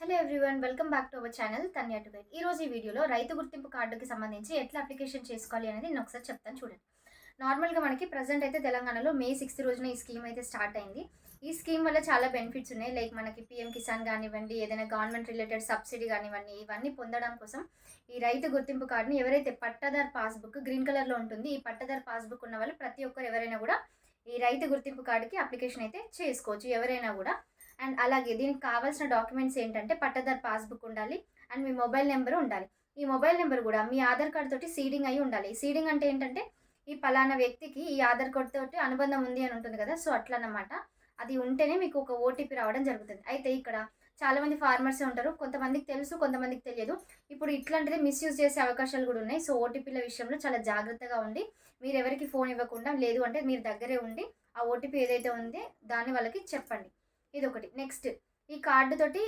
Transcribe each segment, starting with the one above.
Hello everyone welcome back to our channel Tanya to ఈ రోజు ఈ వీడియోలో రైతు గుర్తింపు కార్డుకి సంబంధించి ఎట్లా అప్లికేషన్ చేసుకోవాలి అనేది నేను ఒకసారి చెప్తాను చూడండి. నార్మల్గా మనకి ప్రజెంట్ అయితే తెలంగాణలో మే సిక్స్త్ రోజున ఈ స్కీమ్ అయితే స్టార్ట్ అయింది. ఈ స్కీమ్ వల్ల చాలా బెనిఫిట్స్ ఉన్నాయి. లైక్ మనకి పిఎం కిసాన్ కానివ్వండి ఏదైనా గవర్నమెంట్ రిలేటెడ్ సబ్సిడీ కానివ్వండి ఇవన్నీ పొందడం కోసం ఈ రైతు గుర్తింపు కార్డుని ఎవరైతే పట్టదార్ పాస్బుక్ గ్రీన్ కలర్లో ఉంటుంది ఈ పట్టదార్ పాస్బుక్ ఉన్న వాళ్ళు ప్రతి ఒక్కరు ఎవరైనా కూడా ఈ రైతు గుర్తింపు కార్డుకి అప్లికేషన్ అయితే చేసుకోవచ్చు. ఎవరైనా కూడా అండ్ అలాగే దీనికి కావాల్సిన డాక్యుమెంట్స్ ఏంటంటే పట్టదారు పాస్బుక్ ఉండాలి అండ్ మీ మొబైల్ నెంబర్ ఉండాలి. ఈ మొబైల్ నెంబర్ కూడా మీ ఆధార్ కార్డ్ తోటి సీడింగ్ అయి ఉండాలి. సీడింగ్ అంటే ఏంటంటే ఈ పలానా వ్యక్తికి ఈ ఆధార్ కార్డ్ తోటి అనుబంధం ఉంది అని ఉంటుంది కదా సో అట్లా అన్నమాట అది ఉంటేనే మీకు ఒక ఓటీపీ రావడం జరుగుతుంది. అయితే ఇక్కడ చాలా మంది ఉంటారు కొంతమందికి తెలుసు కొంతమందికి తెలియదు. ఇప్పుడు ఇట్లాంటిది మిస్యూజ్ చేసే అవకాశాలు కూడా ఉన్నాయి. సో ఓటీపీల విషయంలో చాలా జాగ్రత్తగా ఉండి మీరు ఎవరికి ఫోన్ ఇవ్వకుండా లేదు అంటే మీరు దగ్గరే ఉండి ఆ ఓటీపీ ఏదైతే ఉందో దాన్ని వాళ్ళకి చెప్పండి. ఇది ఒకటి నెక్స్ట్ ఈ కార్డు తోటి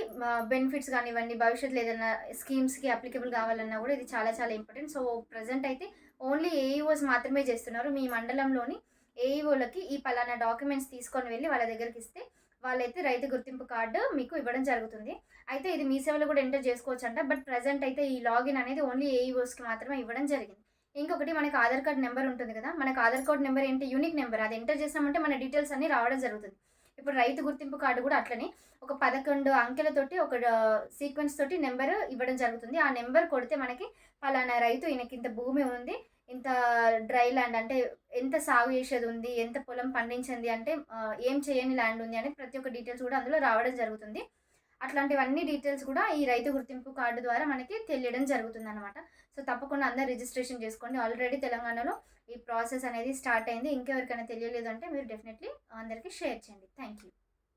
బెనిఫిట్స్ కానివ్వండి భవిష్యత్తులో ఏదైనా స్కీమ్స్కి అప్లికబుల్ కావాలన్నా కూడా ఇది చాలా చాలా ఇంపార్టెంట్ సో ప్రజెంట్ అయితే ఓన్లీ ఏఈఓస్ మాత్రమే చేస్తున్నారు. మీ మండలంలోని ఏఈఓలకి ఈ పలానా డాక్యుమెంట్స్ తీసుకొని వెళ్ళి వాళ్ళ దగ్గరికి ఇస్తే వాళ్ళైతే రైతు గుర్తింపు కార్డు మీకు ఇవ్వడం జరుగుతుంది. అయితే ఇది మీ సేవలో కూడా ఎంటర్ చేసుకోవచ్చు అంట బట్ ప్రజెంట్ అయితే ఈ లాగిన్ అనేది ఓన్లీ ఏఈఓస్కి మాత్రమే ఇవ్వడం జరిగింది. ఇంకొకటి మనకి ఆధార్ కార్డ్ నెంబర్ ఉంటుంది కదా. మనకు ఆధార్ కార్డ్ నెంబర్ ఏంటి? యూనిక్ నెంబర్ అది ఎంటర్ చేసామంటే మన డీటెయిల్స్ అన్ని రావడం జరుగుతుంది. ఇప్పుడు రైతు గుర్తింపు కార్డు కూడా అట్లనే. ఒక పదకొండు అంకెలతోటి ఒక సీక్వెన్స్ తోటి నెంబర్ ఇవ్వడం జరుగుతుంది. ఆ నెంబర్ కొడితే మనకి పలానా రైతు ఈయనకి ఇంత భూమి ఉంది ఇంత డ్రై ల్యాండ్ అంటే ఎంత సాగు చేసేది ఉంది ఎంత పొలం పండించింది అంటే ఏం చేయని ల్యాండ్ ఉంది అని ప్రతి ఒక్క డీటెయిల్స్ కూడా అందులో రావడం జరుగుతుంది. అట్లాంటివన్నీ డీటెయిల్స్ కూడా ఈ రైతు గుర్తింపు కార్డు ద్వారా మనకి తెలియడం జరుగుతుంది అనమాట సో తప్పకుండా అందరు రిజిస్ట్రేషన్ చేసుకోండి. ఆల్రెడీ తెలంగాణలో ఈ ప్రాసెస్ అనేది స్టార్ట్ అయింది. ఇంకెవరికైనా తెలియలేదు అంటే మీరు డెఫినెట్లీ అందరికీ షేర్ చేయండి. Thank you